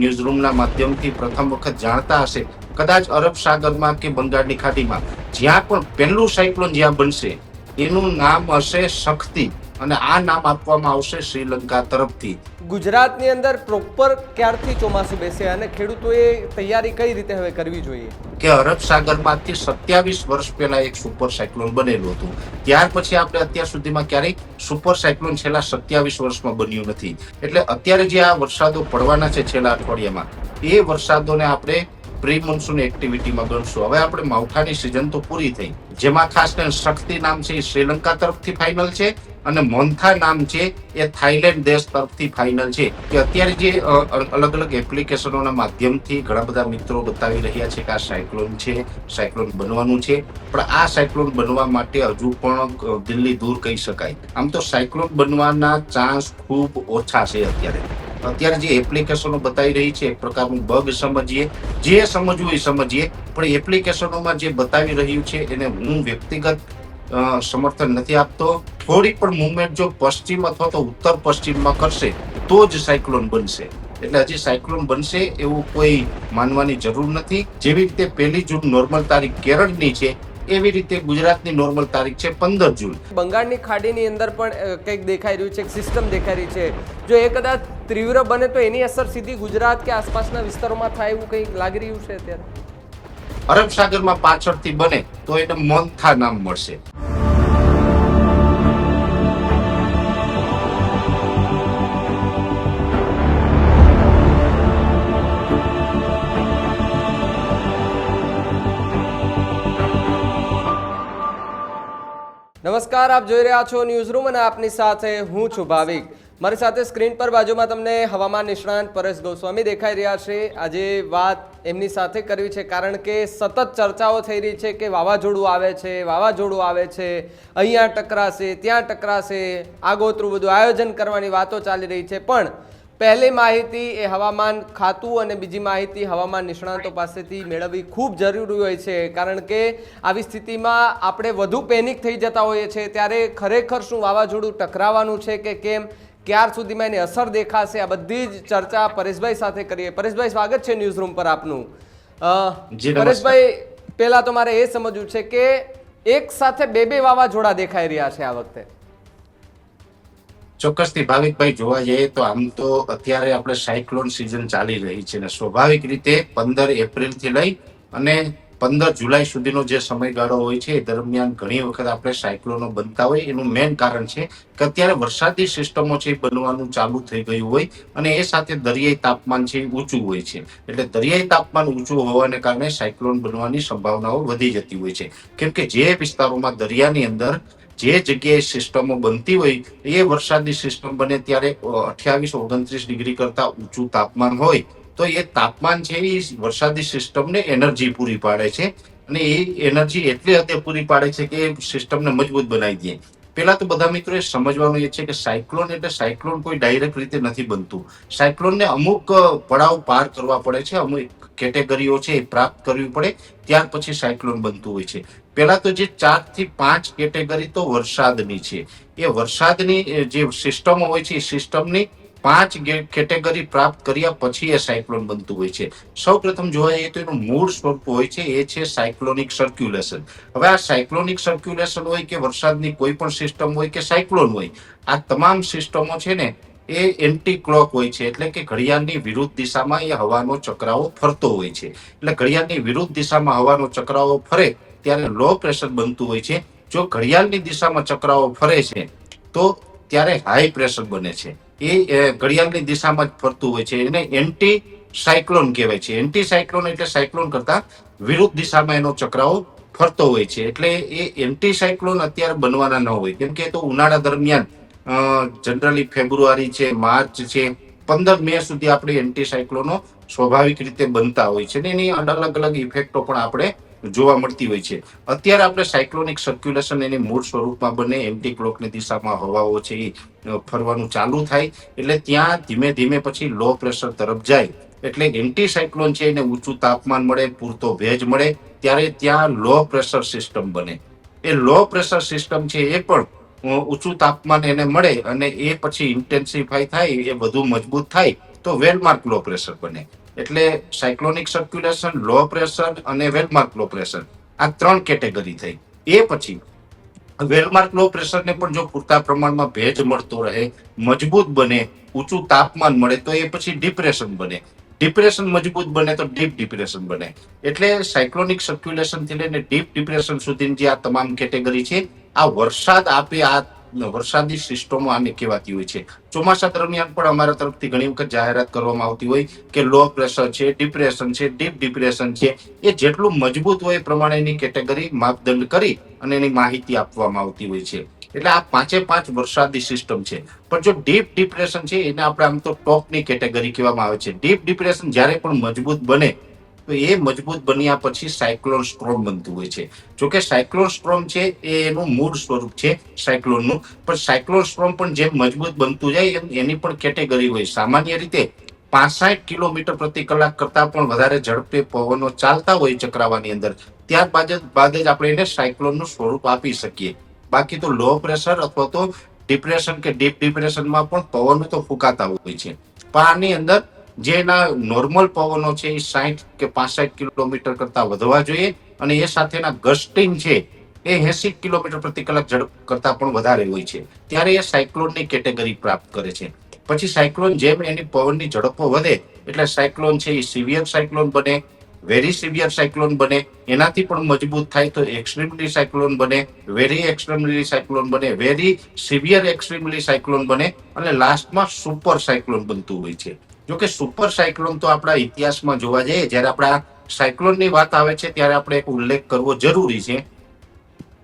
News રૂમના માધ્યમથી પ્રથમ વખત જાણતા હશે. કદાચ અરબ સાગરમાં કે બંગાળની ખાડીમાં. જ્યાં પણ પહેલું સાયક્લોન જ્યાં બનશે, એનું નામ હશે શક્તિ. અને આ નામ આપવામાં આવશે શ્રીલંકા તરફથી. ગુજરાતની અંદર પ્રોપર ક્યારથી ચોમાસું બેસે અને ખેડૂતોએ તૈયારી કઈ રીતે હવે કરવી જોઈએ? કે અરબ સાગરમાંથી સત્યાવીસ વર્ષ પહેલા એક સુપર સાયક્લોન બનેલું હતું. ત્યાર પછી આપણે અત્યાર સુધીમાં ક્યારેય સુપર સાયક્લોન છેલ્લા સત્યાવીસ વર્ષમાં બન્યું નથી. એટલે અત્યારે જે આ વરસાદો પડવાના છે છેલ્લા અઠવાડિયામાં એ વરસાદોને આપણે પ્રી મોન્સૂન એક્ટિવિટીમાં ગણશું. હવે આપણે માવઠાની સિઝન તો પૂરી થઈ. જેમાં ખાસ કરીને શક્તિ નામ છે એ શ્રીલંકા તરફથી ફાઇનલ છે અને મોન્થા નામ છે એ થાઈલેન્ડ દેશ તરફથી ફાઇનલ છે. કે અત્યારે જે અલગ અલગ એપ્લિકેશનોના માધ્યમથી ઘણા બધા મિત્રો બતાવી રહ્યા છે કે આ સાયક્લોન છે સાયક્લોન બનવાનું છે. પણ આ સાયક્લોન બનવા માટે હજુ પણ દિલ્હી દૂર કહી શકાય. આમ તો સાયક્લોન બનવાના ચાન્સ ખૂબ ઓછા છે અત્યારે. અત્યારે જે એપ્લિકેશનો બતાવી રહી છે, એક પ્રકારનું બગ સમજીએ. જે સમજવું એ સમજીએ. પણ એપ્લિકેશનોમાં જે બતાવી રહ્યું છે, એને હું વ્યક્તિગત સમર્થન નથી આપતો. થોડી પણ મુવમેન્ટ જો પશ્ચિમ અથવા તો ઉત્તર પશ્ચિમમાં કરશે, તો જ સાયક્લોન બનશે. એટલે હજી સાયક્લોન બનશે એવું કોઈ માનવાની જરૂર નથી. જેવી રીતે પહેલી જૂન નોર્મલ તારીખ કેરળની છે, એવી રીતે ગુજરાતની નોર્મલ તારીખ છે પંદર જૂન. બંગાળની ખાડીની અંદર પણ કંઈક દેખાઈ રહ્યું છે સિસ્ટમ દેખાઈ રહી છે. જો એ કદાચ તીવ્ર બને તો એની અસર સીધી ગુજરાત કે આસપાસના વિસ્તારોમાં થાય એવું કંઈક લાગી રહ્યું છે અત્યારે? અરબ સાગરમાં પાછળથી બને તો એને મોન્થા નામ મળશે. નમસ્કાર આપ જોઈ રહ્યા છો ન્યૂઝ રૂમ અને આપની સાથે હું છું ભાવિક. મારી સાથે સ્ક્રીન પર બાજુમાં તમને હવામાન નિષ્ણાંત પરેશ ગોસ્વામી દેખાઈ રહ્યા છે. આજે વાત એમની સાથે કરવી છે કારણ કે સતત ચર્ચાઓ થઈ રહી છે કે વાવાઝોડું આવે છે, વાવાઝોડું આવે છે, અહીંયા ટકરાશે, ત્યાં ટકરાશે, આગોતરું બધું આયોજન કરવાની વાતો ચાલી રહી છે. પણ પહેલી માહિતી એ હવામાન ખાતું અને બીજી માહિતી હવામાન નિષ્ણાંતો પાસેથી મેળવવી ખૂબ જરૂરી હોય છે. કારણ કે આવી સ્થિતિમાં આપણે વધુ પેનિક થઈ જતા હોઈએ છીએ. ત્યારે ખરેખર શું વાવાઝોડું ટકરાવાનું છે કે કેમ? ક્યાર સુધીમાં એની અસર દેખાશે? આ બધી જ ચર્ચા પરેશભાઈ સાથે કરીએ. પરેશભાઈ સ્વાગત છે ન્યૂઝ રૂમ પર આપનું. પરેશભાઈ પહેલા તો મારે એ સમજવું છે કે એક સાથે બે બે વાવાઝોડા દેખાઈ રહ્યા છે આ વખતે. ચોક્કસથી ભાવિકભાઈ જોવા જઈએ તો આમ તો અત્યારે આપણે સાયક્લોન સિઝન ચાલી રહી છે ને સ્વાભાવિક રીતે પંદર એપ્રિલથી લઈ અને પંદર જુલાઈ સુધીનો જે સમયગાળો હોય છે, એ દરમિયાન ઘણી વખત આપણે સાયક્લોનો બનતા હોય. એનું મેઇન કારણ છે કે અત્યારે વરસાદી સિસ્ટમો છે એ બનવાનું ચાલુ થઈ ગયું હોય અને એ સાથે દરિયાઈ તાપમાન છે એ ઊંચું હોય છે. એટલે દરિયાઈ તાપમાન ઊંચું હોવાને કારણે સાયક્લોન બનવાની સંભાવનાઓ વધી જતી હોય છે. કેમ કે જે વિસ્તારોમાં દરિયાની અંદર જે જગ્યાએ સિસ્ટમો બનતી હોય, એ વરસાદની સિસ્ટમ બને ત્યારે અઠ્યાવીસ, ઓગણત્રીસ ડિગ્રી કરતા ઊંચું તાપમાન હોય. તો એ તાપમાન છે એ વરસાદી સિસ્ટમને એનર્જી પૂરી પાડે છે. અને એ એનર્જી એટલી હદે પૂરી પાડે છે કે સિસ્ટમને મજબૂત બનાવી દે. પેલા તો બધા મિત્રો એ સમજવાનું એ છે કે સાયક્લોન એટલે સાયક્લોન કોઈ ડાયરેક્ટ રીતે નથી બનતું. સાયક્લોનને અમુક પડાવ પાર કરવા પડે છે. અમુક કેટેગરીઓ છે એ પ્રાપ્ત કરવી પડે. ત્યાર પછી સાયક્લોન બનતું હોય છે. પેલા તો જે ચારથી પાંચ કેટેગરી તો વરસાદની છે. એ વરસાદની જે સિસ્ટમો હોય છે એ સિસ્ટમની પાંચ કેટેગરી પ્રાપ્ત કર્યા પછી એ સાયક્લોન બનતું હોય છે. સૌ પ્રથમ જોવા જઈએ તો એનું મૂળ સ્વરૂપ હોય છે, એ છે સાયક્લોનિક સર્ક્યુલેશન. હવે આ સાયક્લોનિક સર્ક્યુલેશન હોય કે વરસાદની કોઈ પણ સિસ્ટમ હોય કે સાયક્લોન હોય, આ તમામ સિસ્ટમો છે ને, એ એન્ટી ક્લોક હોય છે. એટલે કે ઘડિયાળની વિરુદ્ધ દિશામાં એ હવાનો ચક્રાવો ફરતો હોય છે. એટલે ઘડિયાળની વિરુદ્ધ દિશામાં હવાનો ચક્રાવો ફરે ત્યારે લો પ્રેશર બનતું હોય છે. જો ઘડિયાળની દિશામાં ચક્રાવો ફરે છે, તો ત્યારે હાઈ પ્રેશર બને છે. એ ઘડિયાળની દિશામાં જ ફરતું હોય છે. એને એન્ટી સાયક્લોન કહેવાય છે. એન્ટી સાયક્લોન એટલે સાયક્લોન કરતા વિરુદ્ધ દિશામાં એનો ચક્રાવો ફરતો હોય છે. એટલે એ એન્ટી સાયક્લોન અત્યારે બનવાના ન હોય. કેમ કે તો ઉનાળા દરમિયાન જનરલી ફેબ્રુઆરી છે, માર્ચ છે, પંદર મે સુધી આપણે એન્ટી સાયક્લોનો સ્વાભાવિક રીતે બનતા હોય છે. ને એની અલગ અલગ ઇફેક્ટો પણ આપણે જોવા મળતી હોય છે. અત્યારે આપણે સાયક્લોનિક સર્ક્યુલેશન એની મૂળ સ્વરૂપમાં બને એન્ટી ક્લોકની દિશામાં હવાઓ છે એ ફરવાનું ચાલુ થાય, એટલે ત્યાં ધીમે ધીમે પછી લો પ્રેશર તરફ જાય. એટલે એન્ટી સાયક્લોન છે એને ઊંચું તાપમાન મળે, પૂરતો ભેજ મળે, ત્યારે ત્યાં લો પ્રેશર સિસ્ટમ બને. એ લો પ્રેશર સિસ્ટમ છે એ પણ ઊંચું તાપમાન એને મળે અને એ પછી ઇન્ટેન્સિફાઈ થાય, એ વધુ મજબૂત થાય, તો વેલમાર્ક લો પ્રેશર બને. એટલે સાયક્લોનિક સર્ક્યુલેશન લો પ્રેશર અને વેલમાર્ક લો પ્રેશર આ ત્રણ કેટેગરી થઈ. એ પછી વેલમાર્ક લો પ્રેશરને પણ જો પૂરતા પ્રમાણમાં ભેજ મળતો રહે, મજબૂત બને, ઊંચું તાપમાન મળે, તો એ પછી ડિપ્રેશન બને. ડિપ્રેશન મજબૂત બને તો ડીપ ડિપ્રેશન બને. એટલે સાયક્લોનિક સર્ક્યુલેશનથી લઈને ડીપ ડિપ્રેશન સુધીની જે આ તમામ કેટેગરી છે, આ વરસાદ આપે આ વરસાદી સિસ્ટમો આને કહેવાતી હોય છે. ચોમાસા દરમિયાન પણ અમારા તરફથી ઘણી વખત જાહેરાત કરવામાં આવતી હોય કે લો પ્રેશર છે ડિપ્રેશન છે ડીપ ડિપ્રેશન છે. એ જેટલું મજબૂત હોય એ પ્રમાણેની કેટેગરી માપદંડ કરી અને એની માહિતી આપવામાં આવતી હોય છે. એટલે આ પાંચે પાંચ વરસાદી સિસ્ટમ છે. પણ જો ડીપ ડિપ્રેશન છે, એને આપણે આમ તો ટોપની કેટેગરી કહેવામાં આવે છે. ડીપ ડિપ્રેશન જ્યારે પણ મજબૂત બને તો એ મજબૂત બન્યા પછી સાયક્લોન સ્ટ્રોમ બનતું હોય છે. જો કે સાયક્લોન સ્ટ્રોમ છે એનું મૂળ સ્વરૂપ છે, સાયક્લોનનું. પણ સાયક્લોન સ્ટ્રોમ પણ જેમ મજબૂત બનતું જાય એમ એની પણ કેટેગરી હોય. સામાન્ય રીતે પાસઠ કિલોમીટર પ્રતિ કલાક કરતા પણ વધારે ઝડપે પવનો ચાલતા હોય ચક્રાવાની અંદર. ત્યારબાદ જ, બાદ જ આપણે એને સાયક્લોનનું સ્વરૂપ આપી શકીએ. બાકી તો લો પ્રેશર અથવા તો ડિપ્રેશન કે ડીપ ડિપ્રેશનમાં પણ પવનો તો ફૂંકાતા હોય છે. પણ આની અંદર જે એના નોર્મલ પવનો છે એ સાઠ કે પાસઠ કિલોમીટર કરતા વધવા જોઈએ અને એ સાથેના ગસ્ટિંગ છે એ એસી કિલોમીટર પ્રતિ કલાક ઝડપ કરતા પણ વધારે હોય છે. ત્યારે એ સાયક્લોનની કેટેગરી પ્રાપ્ત કરે છે. પછી સાયક્લોન જેમ એની પવનની ઝડપો વધે એટલે સાયક્લોન છે એ સિવિયર સાયક્લોન બને વેરી સિવિયર સાયક્લોન બને, એનાથી પણ મજબૂત થાય તો એક્સ્ટ્રીમલી સાયક્લોન બને વેરી એક્સ્ટ્રીમલી સાયક્લોન બને વેરી સિવિયર એક્સ્ટ્રીમલી સાયક્લોન બને અને લાસ્ટમાં સુપર સાયક્લોન બનતું હોય છે. જો કે સુપર સાયક્લોન તો આપણા ઇતિહાસમાં જોવા જઈએ, જ્યારે આપણા સાયક્લોનની વાત આવે છે, ત્યારે આપણે એક ઉલ્લેખ કરવો જરૂરી છે.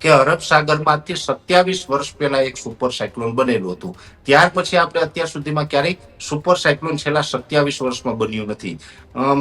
કે અરબ સાગરમાંથી સત્યાવીસ વર્ષ પહેલા એક સુપર સાયક્લોન બનેલું હતું. ત્યાર પછી આપણે અત્યાર સુધીમાં ક્યારેય સુપર સાયક્લોન છેલ્લા સત્યાવીસ વર્ષમાં બન્યું નથી.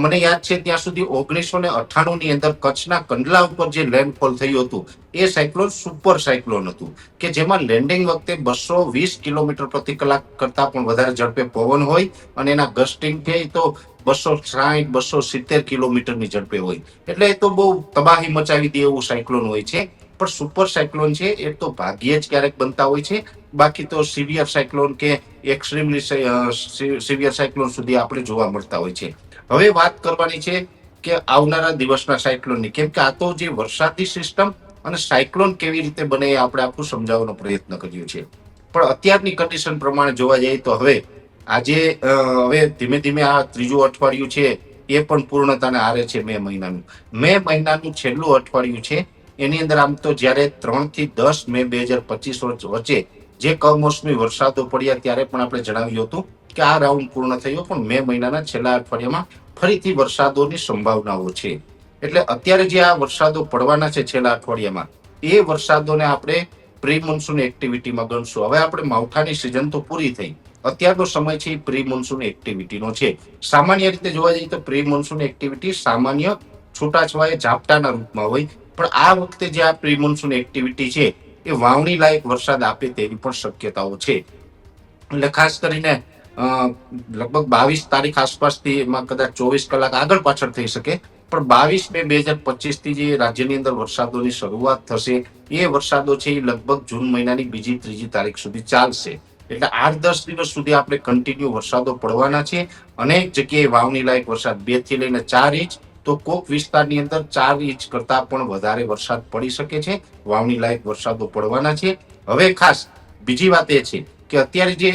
મને યાદ છે ત્યાં સુધી ઓગણીસો ને અઠ્ઠાણું ની અંદર કચ્છના કંડલા ઉપર જે લેન્ડફોલ થયું હતું, એ સાયક્લોન સુપર સાયક્લોન હતું. કે જેમાં લેન્ડિંગ વખતે બસો વીસ કિલોમીટર પ્રતિ કલાક કરતા પણ વધારે ઝડપે પવન હોય અને એના ગસ્ટિંગ છે તો બસો સાઠ, બસો સિત્તેર કિલોમીટરની ઝડપે હોય. એટલે એ તો બહુ તબાહી મચાવી દે એવું સાયક્લોન હોય છે. પણ સુપર સાયક્લોન છે, એ તો ભાગ્યે જ ક્યારેક બનતા હોય છે. બાકી તો સિવિયર સાયક્લોન કે એક્સ્ટ્રીમલી સિવિયર સાયક્લોન સુધી આપણે જોવા મળતા હોય છે. હવે વાત કરવાની છે કે આવનારા દિવસના સાયક્લોનની. કેમ કે આ તો જે વરસાદી સિસ્ટમ અને સાયક્લોન કેવી રીતે બને એ આપણે આખું સમજાવવાનો પ્રયત્ન કર્યો છે પણ અત્યારની કન્ડિશન પ્રમાણે જોવા જઈએ તો હવે, આજે હવે ધીમે ધીમે આ ત્રીજું અઠવાડિયું છે, એ પણ પૂર્ણતાને આરે છે મે મહિનાનું. મે મહિનાનું છેલ્લું અઠવાડિયું છે એની અંદર આમ તો જ્યારે ત્રણથી દસ મે બે હજાર પચીસ વચ્ચે જે કમોસમી વરસાદો પડ્યા ત્યારે પણ આપણે જણાવ્યું હતું કે આ રાઉન્ડ પૂર્ણ થયો, પણ મે મહિનાના છેલ્લા અઠવાડિયામાં ફરીથી વરસાદોની સંભાવનાઓ છે. એટલે અત્યારે જે આ વરસાદો પડવાના છે છેલ્લા અઠવાડિયામાં, એ વરસાદોને આપણે પ્રી મોન્સૂન એક્ટિવિટીમાં ગણશું. હવે આપણે માવઠાની સિઝન તો પૂરી થઈ. અત્યારનો સમય છે પ્રી મોન્સૂન એક્ટિવિટીનો છે. સામાન્ય રીતે જોવા જઈએ તો પ્રી મોન્સૂન એક્ટિવિટી સામાન્ય છૂટાછવાયા ઝાપટાના રૂપમાં હોય પણ આ વખતે જે આ પ્રિમોન્સૂન એક્ટિવિટી છે, એ વાવણી લાયક વરસાદ આપે તેવી પણ શક્યતાઓ છે. એટલે ખાસ કરીને લગભગ બાવીસ તારીખ આસપાસથી એમાં કદાચ ચોવીસ કલાક આગળ પાછળ થઈ શકે, પણ બાવીસ બે બે હજાર પચીસથી જે રાજ્યની અંદર વરસાદોની શરૂઆત થશે, એ વરસાદો છે એ લગભગ જૂન મહિનાની બીજી, ત્રીજી તારીખ સુધી ચાલશે. એટલે આઠ, દસ દિવસ સુધી આપણે કન્ટિન્યુ વરસાદો પડવાના છે અનેક જગ્યાએ વાવણી લાયક વરસાદ બેથી લઈને ચાર ઇંચ તો કોક વિસ્તારની અંદર ચાર ઇંચ કરતા પણ વધારે વરસાદ પડી શકે છે. વાવણી લાયક વરસાદો પડવાના છે. હવે ખાસ બીજી વાત એ છે કે અત્યારે જે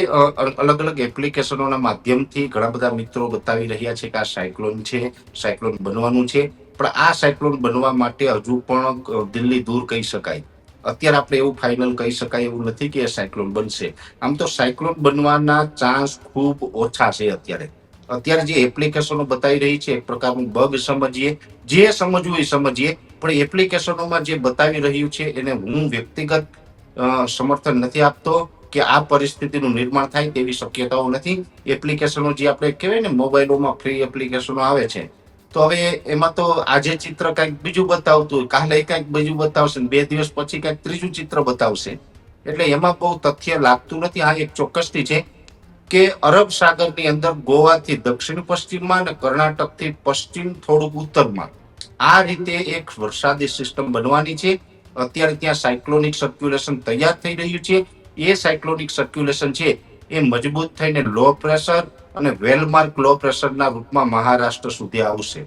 અલગ અલગ એપ્લિકેશનોના માધ્યમથી ઘણા બધા મિત્રો બતાવી રહ્યા છે કે આ સાયક્લોન છે, સાયક્લોન બનવાનું છે. પણ આ સાયક્લોન બનવા માટે હજુ પણ દિલ્હી દૂર કહી શકાય. અત્યારે આપણે એવું ફાઇનલ કહી શકાય એવું નથી કે સાયક્લોન બનશે. આમ તો સાયક્લોન બનવાના ચાન્સ ખૂબ ઓછા છે અત્યારે. અત્યારે જે એપ્લિકેશનો બતાવી રહી છે, એક પ્રકારનું બગ સમજીએ. જે સમજવું એ સમજીએ, પણ એપ્લિકેશનોમાં જે બતાવી રહ્યું છે, એને હું વ્યક્તિગત સમર્થન નથી આપતો કે આ પરિસ્થિતિનું નિર્માણ થાય તેવી શક્યતાઓ નથી. એપ્લિકેશનો જે આપણે કહેવાય ને, મોબાઈલોમાં ફ્રી એપ્લિકેશનો આવે છે. તો હવે એમાં તો આજે ચિત્ર કંઈક બીજું બતાવતું હોય, કાલે કંઈક બીજું બતાવશે બે દિવસ પછી કંઈક ત્રીજું ચિત્ર બતાવશે. એટલે એમાં બહુ તથ્ય લાગતું નથી. આ એક ચોક્કસથી છે. કે અરબ સાગરની અંદર ગોવાથી દક્ષિણ પશ્ચિમમાં અને કર્ણાટકથી પશ્ચિમ થોડુંક ઉત્તરમાં. આ રીતે એક વરસાદી સિસ્ટમ બનવાની છે. અત્યારે ત્યાં સાયક્લોનિક સર્ક્યુલેશન તૈયાર થઈ રહ્યું છે. એ સાયક્લોનિક સર્ક્યુલેશન છે એ મજબૂત થઈને લો પ્રેશર અને વેલમાર્ક લો પ્રેશરના રૂપમાં મહારાષ્ટ્ર સુધી આવશે.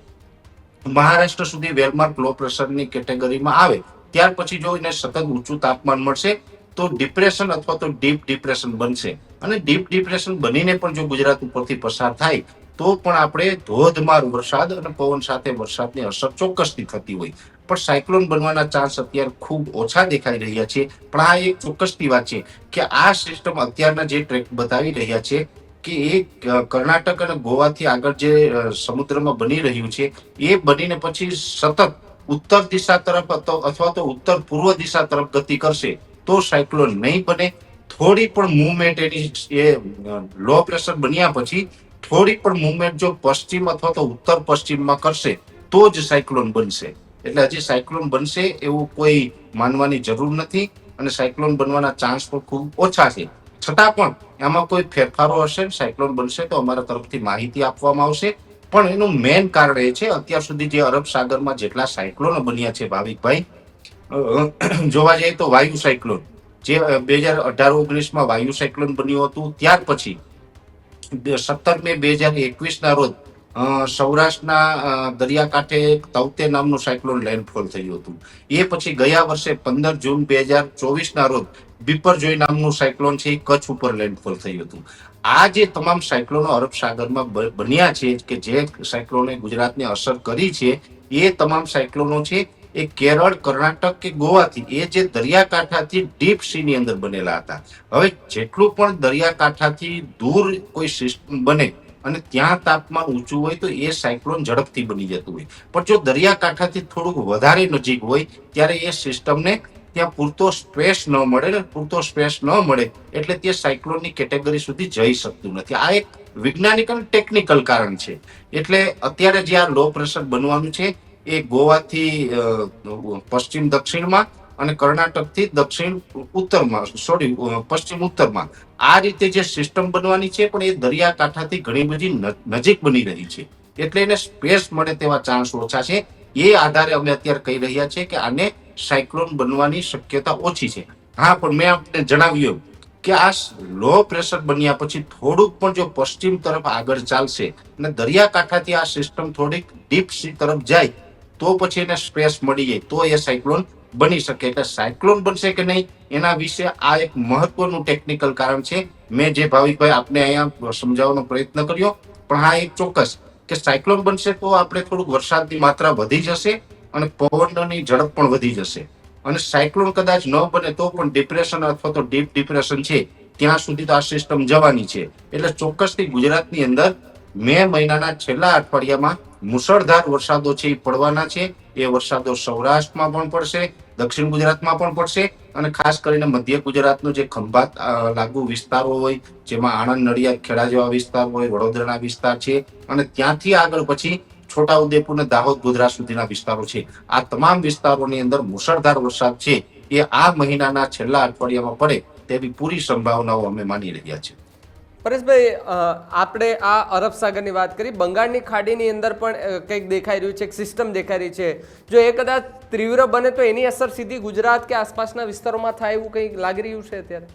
મહારાષ્ટ્ર સુધી વેલમાર્ક લો પ્રેશરની કેટેગરીમાં આવે. ત્યાર પછી જો એને સતત ઊંચું તાપમાન મળશે તો ડિપ્રેશન અથવા તો ડીપ ડિપ્રેશન બનશે. અને ડીપ ડિપ્રેશન બનીને પણ જો ગુજરાત ઉપરથી પસાર થાય, તો પણ આપણે ધોધમાર વરસાદ અને પવન સાથે વરસાદની અસર ચોક્કસથી થતી હોય. પણ સાયક્લોન બનવાના ચાન્સ અત્યારે ખૂબ ઓછા દેખાઈ રહ્યા છે. પણ આ એક ચોક્કસની વાત છે કે આ સિસ્ટમ અત્યારના જે ટ્રેક બતાવી રહ્યા છે કે એ કર્ણાટક અને ગોવાથી આગળ જે સમુદ્રમાં બની રહ્યું છે, એ બનીને પછી સતત ઉત્તર દિશા તરફ અથ- અથવા તો ઉત્તર પૂર્વ દિશા તરફ ગતિ કરશે. તો સાયક્લોન નહીં બને. થોડી પણ મુવમેન્ટ એની એ લો પ્રેશર બન્યા પછી થોડી પણ મુવમેન્ટ જો પશ્ચિમ અથવા તો ઉત્તર પશ્ચિમમાં કરશે, તો જ સાયક્લોન બનશે. એટલે હજી સાયક્લોન બનશે એવું કોઈ માનવાની જરૂર નથી અને સાયક્લોન બનવાના ચાન્સ પણ ખૂબ ઓછા છે. છતાં પણ એમાં કોઈ ફેરફારો હશે, સાયક્લોન બનશે તો અમારા તરફથી માહિતી આપવામાં આવશે. પણ એનું મેઇન કારણ એ છે, અત્યાર સુધી જે અરબ સાગરમાં જેટલા સાયક્લોનો બન્યા છે, ભાવિકભાઈ જોવા જઈએ તો વાયુ સાયક્લોન, જે બે હજાર અઢાર ઓગણીસમાં વાયુ સાયક્લોન બન્યું હતું, ત્યાર પછી સત્તર મે બે હજાર એકવીસના રોજ સૌરાષ્ટ્રના દરિયાકાંઠે તૌતે નામનું સાયક્લોન લેન્ડફોલ થયું હતું. એ પછી ગયા વર્ષે પંદર જૂન બે હજાર ચોવીસના રોજ, બિપરજોય નામનું સાયક્લોન છે એ કચ્છ ઉપર લેન્ડફોલ થયું હતું. આ જે તમામ સાયક્લોનો અરબ સાગરમાં બન્યા છે, કે જે સાયક્લોને ગુજરાતને અસર કરી છે, એ તમામ સાયક્લોનો છે એ કેરળ, કર્ણાટક કે ગોવાથી એ જે દરિયાકાંઠાથી ડીપ સીની અંદર બનેલા હતા. હવે જેટલું પણ દરિયાકાંઠાથી દૂર કોઈ સિસ્ટમ બને અને ત્યાં તાપમાન ઊંચું હોય તો એ સાયક્લોન ઝડપથી બની જતું હોય. પણ જો દરિયાકાંઠાથી થોડુંક વધારે નજીક હોય, ત્યારે એ સિસ્ટમને ત્યાં પૂરતો સ્પેસ ન મળે પૂરતો સ્પેસ ન મળે એટલે તે સાયક્લોનની કેટેગરી સુધી જઈ શકતું નથી. આ એક વૈજ્ઞાનિક અને ટેકનિકલ કારણ છે. એટલે અત્યારે જે આ લો પ્રેશર બનવાનું છે એ ગોવાથી પશ્ચિમ દક્ષિણમાં અને કર્ણાટકથી દક્ષિણ ઉત્તરમાં, સોરી પશ્ચિમ ઉત્તરમાં. આ રીતે જે સિસ્ટમ બનવાની છે, પણ એ દરિયાકાંઠાથી ઘણી બધી નજીક બની રહી છે. એટલે એને સ્પેસ મળે તેવા ચાન્સ ઓછા છે. એ આધારે અમે અત્યારે કહી રહ્યા છીએ કે આને સાયક્લોન બનવાની શક્યતા ઓછી છે. હા, પણ મેં આપને જણાવ્યું કે આ લો પ્રેશર બન્યા પછી થોડુંક પણ જો પશ્ચિમ તરફ આગળ ચાલશે અને દરિયાકાંઠાથી આ સિસ્ટમ થોડીક ડીપ સી તરફ જાય તો પછી એને સ્પેસ મળી જાય. તો એ સાયક્લોન બની શકે. એટલે સાયક્લોન બનશે કે નહીં, એના વિશે આ એક મહત્વનું ટેકનિકલ કારણ છે. મેં જે ભાવિકભાઈ આપને અહીંયા સમજાવવાનો પ્રયત્ન કર્યો, પણ હા એક ચોક્કસ કે સાયક્લોન બનશે તો આપણે થોડુંક વરસાદની માત્રા વધી જશે અને પવનની ઝડપ પણ વધી જશે. અને સાયક્લોન કદાચ ન બને તો પણ ડિપ્રેશન અથવા તો ડીપ ડિપ્રેશન છે. ત્યાં સુધી તો આ સિસ્ટમ જવાની છે. એટલે ચોક્કસથી ગુજરાતની અંદર મે મહિનાના છેલ્લા અઠવાડિયામાં મુશળધાર વરસાદો છે એ પડવાના છે. એ વરસાદો સૌરાષ્ટ્રમાં પણ પડશે, દક્ષિણ ગુજરાતમાં પણ પડશે અને ખાસ કરીને મધ્ય ગુજરાતનો જે ખંભાત લાગુ વિસ્તારો હોય, જેમાં આણંદ, નડિયાદ, ખેડા જેવા વિસ્તાર હોય, વડોદરાના વિસ્તાર છે અને ત્યાંથી આગળ પછી છોટાઉદેપુર અને દાહોદ ગોધરા સુધીના વિસ્તારો છે. આ તમામ વિસ્તારોની અંદર મુશળધાર વરસાદ છે એ આ મહિનાના છેલ્લા અઠવાડિયામાં પડે તેવી પૂરી સંભાવનાઓ અમે માની રહ્યા છીએ. પરેશભાઈ આપણે આ અરબ સાગરની વાત કરી. બંગાળની ખાડીની અંદર પણ કંઈક દેખાઈ રહ્યું છે, એક સિસ્ટમ દેખાઈ રહી છે. જો એ કદાચ તીવ્ર બને તો એની અસર સીધી ગુજરાત કે આસપાસના વિસ્તારોમાં થાય એવું કંઈક લાગી રહ્યું છે અત્યારે?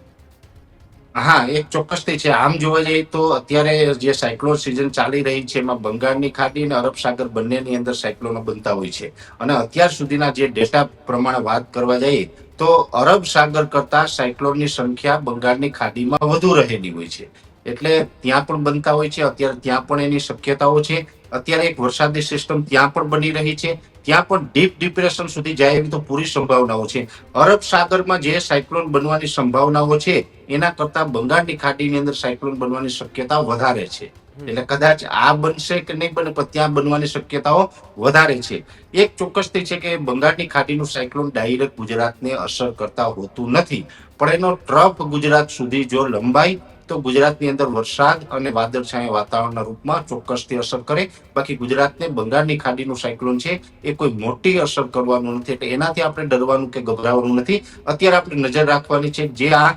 હા એક ચોક્કસથી છે. આમ જોવા જઈએ તો અત્યારે જે સાયક્લોન સિઝન ચાલી રહી છે, એમાં બંગાળની ખાડી અને અરબ સાગર બંનેની અંદર સાયક્લોનો બનતા હોય છે. અને અત્યાર સુધીના જે ડેટા પ્રમાણે વાત કરવા જઈએ તો અરબ સાગર કરતા સાયક્લોનની સંખ્યા બંગાળની ખાડીમાં વધુ રહેલી હોય છે. એટલે ત્યાં પણ બનતા હોય છે અત્યારે ત્યાં પણ એની શક્યતાઓ છે. અત્યારે એક વરસાદની સિસ્ટમ ત્યાં પણ બની રહી છે. ત્યાં પણ ડીપ ડિપ્રેશન સુધી જાય એવી તો પૂરી સંભાવનાઓ છે. અરબ સાગરમાં જે સાયક્લોન બનવાની સંભાવનાઓ છે એના કરતા બંગાળની ખાડીની અંદર સાયક્લોન બનવાની શક્યતા વધારે છે. એટલે કદાચ આ બનશે કે નહીં બને પણ ત્યાં બનવાની શક્યતાઓ વધારે છે. એક ચોક્કસથી છે કે બંગાળની ખાડીનું સાયક્લોન ડાયરેક્ટ ગુજરાતને અસર કરતા હોતું નથી. પણ એનો ટ્રફ ગુજરાત સુધી જો લંબાઈ તો ગુજરાતની અંદર વરસાદ અને વાદળછાયા વાતાવરણના રૂપમાં ચોક્કસથી અસર કરે. બાકી ગુજરાતને બંગાળની ખાડીનું સાયક્લોન છે, એ કોઈ મોટી અસર કરવાનું નથી. એટલે એનાથી આપણે ડરવાનું કે ગભરાવાનું નથી. અત્યારે આપણે નજર રાખવાની છે જે આ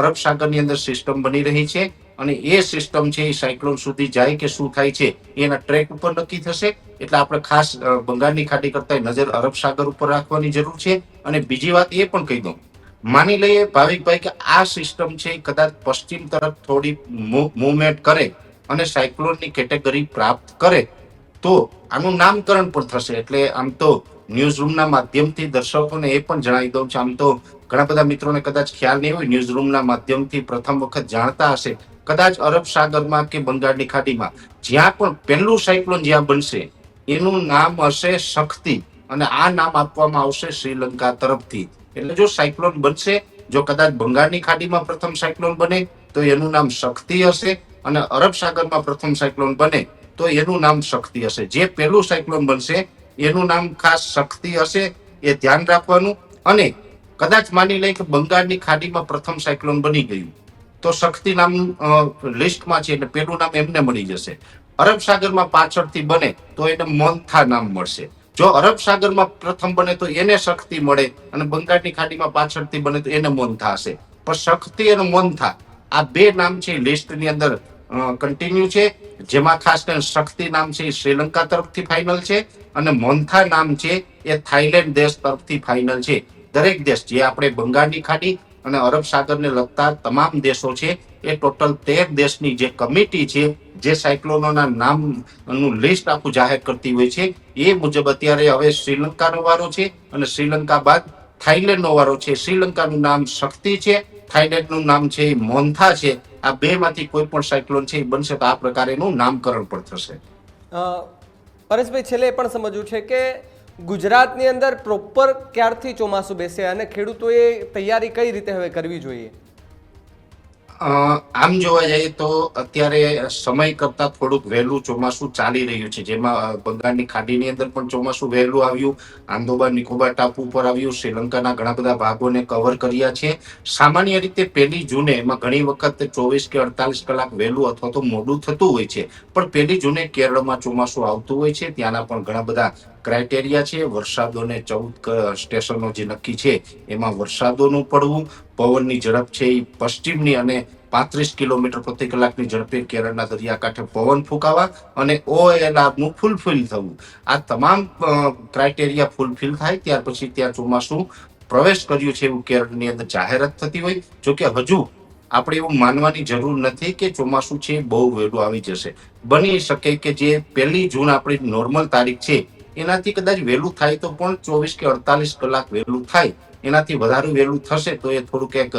અરબ સાગરની અંદર સિસ્ટમ બની રહી છે અને એ સિસ્ટમ છે એ સાયક્લોન સુધી જાય કે શું થાય છે, એના ટ્રેક ઉપર નક્કી થશે. એટલે આપણે ખાસ બંગાળની ખાડી કરતા નજર અરબ સાગર ઉપર રાખવાની જરૂર છે. અને બીજી વાત એ પણ કહી દઉં માની લઈએ ભાવિકભાઈ કે આ સિસ્ટમ છે કદાચ પશ્ચિમ તરફ થોડી મુવમેન્ટ કરે અને સાયક્લોનની કેટેગરી પ્રાપ્ત કરે, તો આનું નામકરણ પણ થશે. એટલે આમ તો ન્યૂઝરૂમના માધ્યમથી દર્શકોને એ પણ જણાવી દઉં છું. આમ તો ઘણા બધા મિત્રોને કદાચ ખ્યાલ નહીં હોય ન્યૂઝરૂમના માધ્યમથી પ્રથમ વખત જાણતા હશે. કદાચ અરબ સાગરમાં કે બંગાળની ખાડીમાં જ્યાં પણ પહેલું સાયક્લોન જ્યાં બનશે, એનું નામ હશે શક્તિ. અને આ નામ આપવામાં આવશે શ્રીલંકા તરફથી. એટલે જો સાયક્લોન બનશે, જો કદાચ બંગાળની ખાડીમાં પ્રથમ સાયક્લોન બને, તો એનું નામ શક્તિ હશે અને અરબ સાગરમાં પ્રથમ સાયક્લોન બને, તો એનું નામ શક્તિ હશે. જે પહેલું સાયક્લોન બનશે, એનું નામ ખાસ શક્તિ હશે, એ ધ્યાન રાખવાનું. અને કદાચ માની લઈએ કે બંગાળની ખાડીમાં પ્રથમ સાયક્લોન બની ગયું, તો શક્તિ નામ લિસ્ટમાં છે એટલે પેલું નામ એમને મળી જશે. અરબ સાગરમાં પાછળથી બને, તો એને મોન્થા નામ મળશે. જો અરબ સાગરમાં પ્રથમ બને તો એને શક્તિ મળે અને બંગાળની ખાડીમાં પાછળથી બને તો એને મોન્થા હશે પણ શક્તિ અને મોન્થા આ બે નામ છે લિસ્ટની અંદર કન્ટિન્યુ છે. જેમાં ખાસ કરીને શક્તિ નામ છે શ્રીલંકા તરફથી ફાઇનલ છે અને મોન્થા નામ છે એ થાઈલેન્ડ દેશ તરફથી ફાઇનલ છે. દરેક દેશ, જે આપણે બંગાળની ખાડી અને અરબ સાગરને લગતા તમામ દેશો છે, એ ટોટલ તેર દેશની જે કમિટી છે જે સાયક્લોનોના નામનું લિસ્ટ આખું જાહેર કરતી હોય છે, એ મુજબ અત્યારે હવે શ્રીલંકાનો વારો છે અને શ્રીલંકા બાદ થાઈલેન્ડનો વારો છે. શ્રીલંકાનું નામ શક્તિ છે થાઈલેન્ડનું નામ છે મોન્થા છે. આ બે માંથી કોઈ પણ સાયક્લોન છે એ બનશે તો આ પ્રકારેનું નામકરણ પણ થશે. પરેશભાઈ, છેલ્લે એ પણ સમજવું છે કે ગુજરાતની અંદર પ્રોપર ક્યારથી ચોમાસું બેસે અને ખેડૂતોએ તૈયારી કઈ રીતે હવે કરવી જોઈએ? આમ જોવા જઈએ તો અત્યારે સમય કરતા થોડુંક વહેલું ચોમાસું ચાલી રહ્યું છે. જેમાં બંગાળની ખાડીની અંદર પણ ચોમાસું વહેલું આવ્યું. આંદોબાર નિકોબાર ટાપુ ઉપર આવ્યું. શ્રીલંકાના ઘણા બધા ભાગોને કવર કર્યા છે. સામાન્ય રીતે પહેલી જૂને એમાં ઘણી વખત ચોવીસ કે અડતાલીસ કલાક વહેલું અથવા તો મોડું થતું હોય છે. પણ પહેલી જૂને કેરળમાં ચોમાસું આવતું હોય છે. ત્યાંના પણ ઘણા બધા ક્રાઇટેરિયા છે. વરસાદોને ચૌદ સ્ટેશનો જે નક્કી છે, એમાં વરસાદોનું પડવું. પવનની ઝડપ છે એ પશ્ચિમની અને પાંત્રીસ કિલોમીટર પ્રતિ કલાકની ઝડપે કેરળના દરિયાકાંઠે પવન ફૂંકાવા અને ઓએલઆરનું ફૂલફિલ થવું. આ તમામ ક્રાઇટેરિયા ફૂલફિલ થાય ત્યાર પછી ત્યાં ચોમાસું પ્રવેશ કર્યું છે એવું કેરળની અંદર જાહેરાત થતી હોય. જો કે હજુ આપણે એવું માનવાની જરૂર નથી કે ચોમાસું છે બહુ વહેલું આવી જશે. બની શકે કે જે પહેલી જૂન આપણી નોર્મલ તારીખ છે, એનાથી કદાચ વહેલું થાય તો પણ ચોવીસ કે અડતાલીસ કલાક વહેલું થાય. એનાથી વધારે વહેલું થશે તો એ થોડુંક એક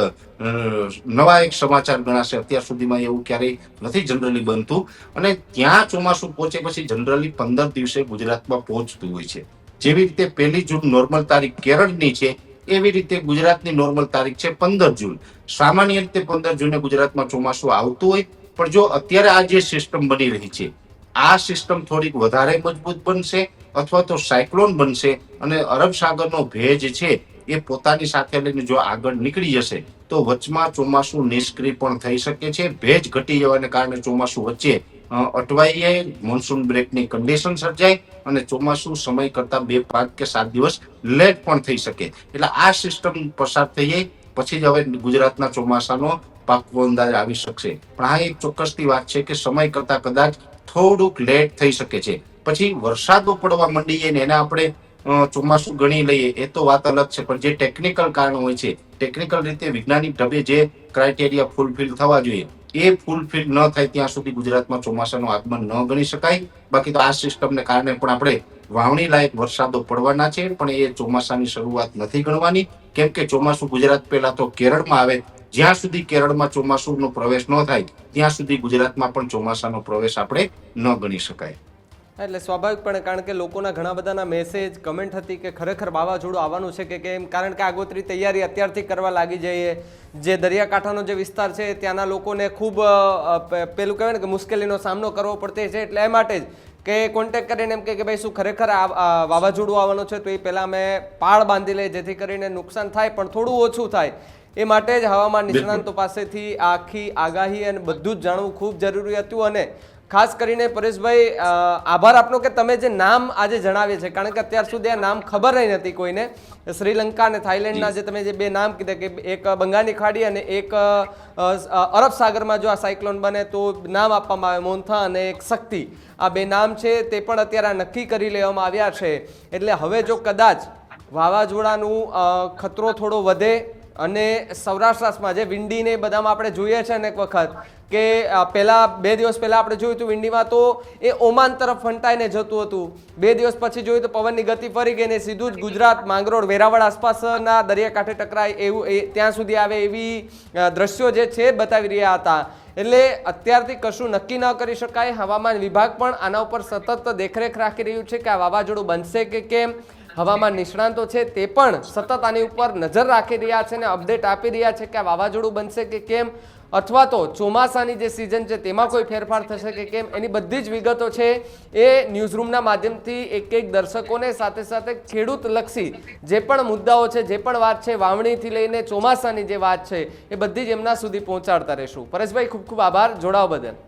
નવા એક સમાચાર ગણાશે. અત્યાર સુધીમાં એવું ક્યારેય નથી જનરલી બનતું. અને ત્યાં ચોમાસું પહોંચે પછી જનરલી પંદર દિવસે ગુજરાતમાં પહોંચતું હોય છે. જેવી રીતે પહેલી જૂન નોર્મલ તારીખ કેરળની છે, એવી રીતે ગુજરાતની નોર્મલ તારીખ છે પંદર જૂન. સામાન્ય રીતે પંદર જૂને ગુજરાતમાં ચોમાસું આવતું હોય, પણ જો અત્યારે આ જે સિસ્ટમ બની રહી છે, આ સિસ્ટમ થોડીક વધારે મજબૂત બનશે અથવા તો સાયક્લોન બનશે અને અરબ સાગરનો ભેજ છે એ પોતાની સાથે લઈને જો આગળ નીકળી જશે, તો વચમાં ચોમાસું નિષ્ક્રિય પણ થઈ શકે છે. ભેજ ઘટી જવાને કારણે ચોમાસું વચ્ચે અટવાઈ જાય મોન્સૂન બ્રેકની કન્ડિશન સર્જાય અને ચોમાસું સમય કરતા બે પાંચ કે સાત દિવસ લેટ પણ થઈ શકે. એટલે આ સિસ્ટમ પસાર થઈ જાય, પછી જ હવે ગુજરાતના ચોમાસાનો પાકવો અંદાજ આવી શકશે. પણ આ એક ચોક્કસથી વાત છે કે સમય કરતા કદાચ થોડુંક લેટ થઈ શકે છે. પછી વરસાદો પડવા મંડી જાય ને એને આપણે ચોમાસું ગણી લઈએ, એ તો વાત અલગ છે. પણ જે ટેકનિકલ કારણો હોય છે ટેકનિકલ રીતે વૈજ્ઞાનિક ઢબે જે ક્રાઇટેરિયા ફૂલફિલ થવા જોઈએ, એ ફૂલફિલ ન થાય ત્યાં સુધી ગુજરાતમાં ચોમાસાનું આગમન ન ગણી શકાય. બાકી તો આ સિસ્ટમને કારણે પણ આપણે વાવણી લાયક વરસાદો પડવાના છે, પણ એ ચોમાસાની શરૂઆત નથી ગણવાની. કેમ કે ચોમાસું ગુજરાત પહેલા તો કેરળમાં આવે, જ્યાં સુધી કેરળમાં ચોમાસુનો પ્રવેશ ન થાય, ત્યાં સુધી ગુજરાતમાં પણ ચોમાસાનો પ્રવેશ આપણે ન ગણી શકાય. એટલે સ્વાભાવિકપણે કારણ કે લોકોના ઘણા બધાના મેસેજ કમેન્ટ હતી કે ખરેખર વાવાઝોડું આવવાનું છે કે કેમ? કારણ કે આગોતરી તૈયારી અત્યારથી કરવા લાગી જઈએ. જે દરિયાકાંઠાનો જે વિસ્તાર છે ત્યાંના લોકોને ખૂબ પેલું કહેવાય ને કે મુશ્કેલીનો સામનો કરવો પડતો છે. એટલે એ માટે જ કે કોન્ટેક કરીને એમ કે ભાઈ શું ખરેખર આ આ વાવાઝોડું આવવાનું છે તો એ પહેલાં અમે પાળ બાંધી લઈએ જેથી કરીને નુકસાન થાય પણ થોડું ઓછું થાય. એ માટે જ હવામાન નિષ્ણાંતો પાસેથી આખી આગાહી અને બધું જ જાણવું ખૂબ જરૂરી હતું અને ખાસ કરીને પરેશભાઈ આભાર આપનો કે તમે જે નામ આજે જણાવીએ છે. કારણ કે અત્યાર સુધી આ નામ ખબર નહીં નથી કોઈને. શ્રીલંકા અને થાઈલેન્ડના જે તમે જે બે નામ કીધા કે એક બંગાળની ખાડી અને એક અરબ સાગરમાં જો આ સાયક્લોન બને તો નામ આપવામાં આવે. મોન્થા અને એક શક્તિ. આ બે નામ છે તે પણ અત્યારે આ નક્કી કરી લેવામાં આવ્યા છે. એટલે હવે જો કદાચ વાવાઝોડાનું ખતરો થોડો વધે અને સૌરાષ્ટ્રમાં જે વિંડીને બધામાં આપણે જોઈએ છે અનેક વખત કે પહેલાં બે દિવસ પહેલા આપણે જોયું હતું વિંડીમાં તો એ ઓમાન તરફ ફંટાઈને જતું હતું. બે દિવસ પછી જોયું તો પવનની ગતિ ફરી ગઈ ને સીધું જ ગુજરાત માંગરોળ વેરાવળ આસપાસના દરિયાકાંઠે ટકરાય એવું એ ત્યાં સુધી આવે એવી દ્રશ્યો જે છે બતાવી રહ્યા હતા. એટલે અત્યારથી કશું નક્કી ન કરી શકાય. હવામાન વિભાગ પણ આના ઉપર સતત દેખરેખ રાખી રહ્યું છે કે આ વાવાઝોડું બનશે કે કેમ? હવામાન નિષ્ણાંતો છે તે પણ સતત આની ઉપર નજર રાખી રહ્યા છે અને અપડેટ આપી રહ્યા છે કે વાવાઝોડું બનશે કે કેમ? અથવા તો ચોમાસાની જે સિઝન છે તેમાં કોઈ ફેરફાર થશે કે કેમ? એની બધી જ વિગતો છે એ ન્યૂઝરૂમના માધ્યમથી એક એક દર્શકોને સાથે સાથે ખેડૂત લક્ષી જે પણ મુદ્દાઓ છે, જે પણ વાત છે, વાવણીથી લઈને ચોમાસાની જે વાત છે એ બધી જ એમના સુધી પહોંચાડતા રહીશું. પરેશભાઈ, ખૂબ ખૂબ આભાર. જોડાવ બદલ.